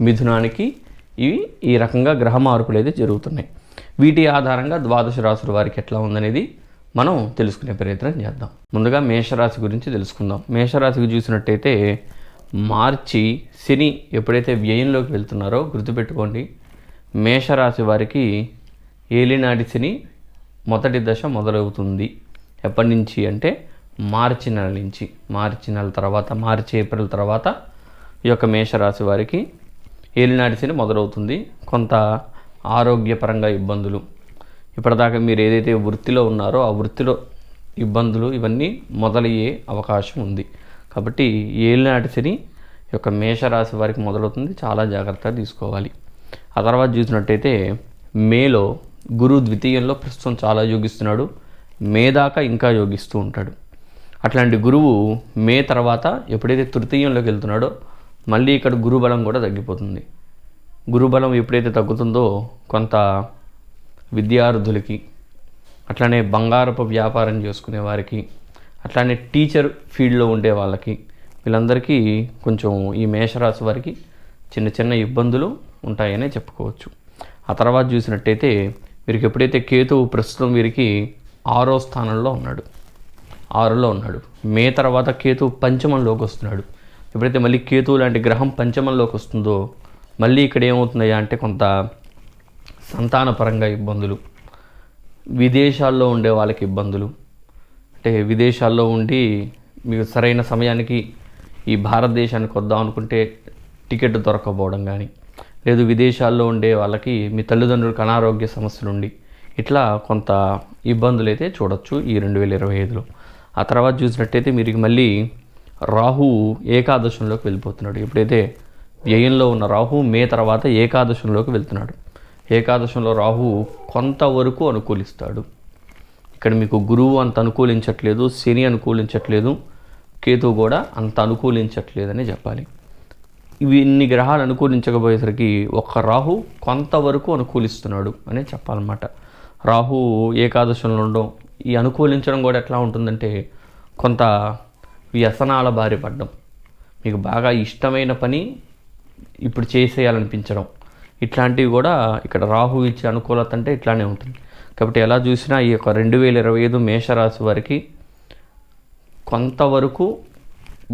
మిథునానికి ఇవి ఈ రకంగా గ్రహ మార్పులు అయితే జరుగుతున్నాయి. వీటి ఆధారంగా ద్వాదశ రాశుల వారికి ఎట్లా ఉందనేది మనం తెలుసుకునే ప్రయత్నం చేద్దాం. ముందుగా మేషరాశి గురించి తెలుసుకుందాం. మేషరాశికి చూసినట్టయితే మార్చి శని ఎప్పుడైతే వ్యయంలోకి వెళ్తున్నారో గుర్తుపెట్టుకోండి మేషరాశి వారికి ఏలినాటి శని మొదటి దశ మొదలవుతుంది. ఎప్పటి నుంచి అంటే మార్చి నెల నుంచి. మార్చి నెల తర్వాత మార్చి ఏప్రిల్ తర్వాత ఈ యొక్క మేషరాశి వారికి ఏలినాటి మొదలవుతుంది. కొంత ఆరోగ్యపరంగా ఇబ్బందులు. ఇప్పటిదాకా మీరు ఏదైతే వృత్తిలో ఉన్నారో ఆ వృత్తిలో ఇబ్బందులు ఇవన్నీ మొదలయ్యే అవకాశం ఉంది. కాబట్టి ఏలినాటి శని యొక్క మేషరాశి వారికి మొదలవుతుంది. చాలా జాగ్రత్త తీసుకోవాలి. ఆ తర్వాత చూసినట్టయితే మేలో గురు ద్వితీయంలో ప్రస్తుతం చాలా యోగిస్తున్నాడు. మే దాకా ఇంకా యోగిస్తూ ఉంటాడు. అట్లాంటి గురువు మే తర్వాత ఎప్పుడైతే తృతీయంలోకి వెళ్తున్నాడో మళ్ళీ ఇక్కడ గురుబలం కూడా తగ్గిపోతుంది. గురుబలం ఎప్పుడైతే తగ్గుతుందో కొంత విద్యార్థులకి అట్లానే బంగారపు వ్యాపారం చేసుకునే వారికి అట్లానే టీచర్ ఫీల్డ్లో ఉండే వాళ్ళకి వీళ్ళందరికీ కొంచెం ఈ మేషరాశి వారికి చిన్న చిన్న ఇబ్బందులు ఉంటాయనే చెప్పుకోవచ్చు. ఆ తర్వాత చూసినట్టయితే వీరికి ఎప్పుడైతే కేతువు ప్రస్తుతం వీరికి ఆరో స్థానంలో ఉన్నాడు. ఆరులో ఉన్నాడు. మే తర్వాత కేతు పంచమంలోకి వస్తున్నాడు. ఎప్పుడైతే మళ్ళీ కేతువు లాంటి గ్రహం పంచమంలోకి వస్తుందో మళ్ళీ ఇక్కడ ఏమవుతున్నాయా అంటే కొంత సంతానపరంగా ఇబ్బందులు. విదేశాల్లో ఉండే వాళ్ళకి ఇబ్బందులు. అంటే విదేశాల్లో ఉండి మీకు సరైన సమయానికి ఈ భారతదేశానికి వద్దాం అనుకుంటే టికెట్ దొరకపోవడం కానీ లేదు విదేశాల్లో ఉండే వాళ్ళకి మీ తల్లిదండ్రులకు అనారోగ్య సమస్యలు ఉండి ఇట్లా కొంత ఇబ్బందులు అయితే చూడొచ్చు ఈ రెండు వేల ఇరవై ఐదులో. ఆ తర్వాత చూసినట్టయితే మీరు మళ్ళీ రాహు ఏకాదశంలోకి వెళ్ళిపోతున్నాడు. ఎప్పుడైతే వ్యయంలో ఉన్న రాహు మే తర్వాత ఏకాదశంలోకి వెళ్తున్నాడు. ఏకాదశంలో రాహు కొంతవరకు అనుకూలిస్తాడు. ఇక్కడ మీకు గురువు అంత అనుకూలించట్లేదు శని అనుకూలించట్లేదు కేతువు కూడా అంత అనుకూలించట్లేదని చెప్పాలి. ఇవి ఇన్ని గ్రహాలు అనుకూలించకపోయేసరికి ఒక్క రాహు కొంతవరకు అనుకూలిస్తున్నాడు అనే చెప్పాలన్నమాట. రాహు ఏకాదశంలో ఉండడం ఈ అనుకూలించడం కూడా ఎట్లా ఉంటుందంటే కొంత వ్యసనాల బారి పడ్డం. మీకు బాగా ఇష్టమైన పని ఇప్పుడు చేసేయాలనిపించడం. ఇట్లాంటివి కూడా ఇక్కడ రాహు ఇచ్చే అనుకూలత అంటే ఇట్లానే ఉంటుంది. కాబట్టి ఎలా చూసినా ఈ యొక్క రెండు వేల ఇరవై ఐదు మేషరాశి వారికి కొంతవరకు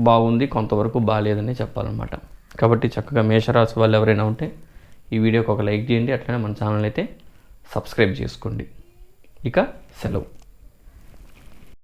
బాగుంది కొంతవరకు బాగాలేదని చెప్పాలన్నమాట. కాబట్టి చక్కగా మేషరాశి వాళ్ళు ఎవరైనా ఉంటే ఈ వీడియోకి ఒక లైక్ చేయండి అట్లనే మన ఛానల్ అయితే సబ్స్క్రైబ్ చేసుకోండి. ఇక సెలవు.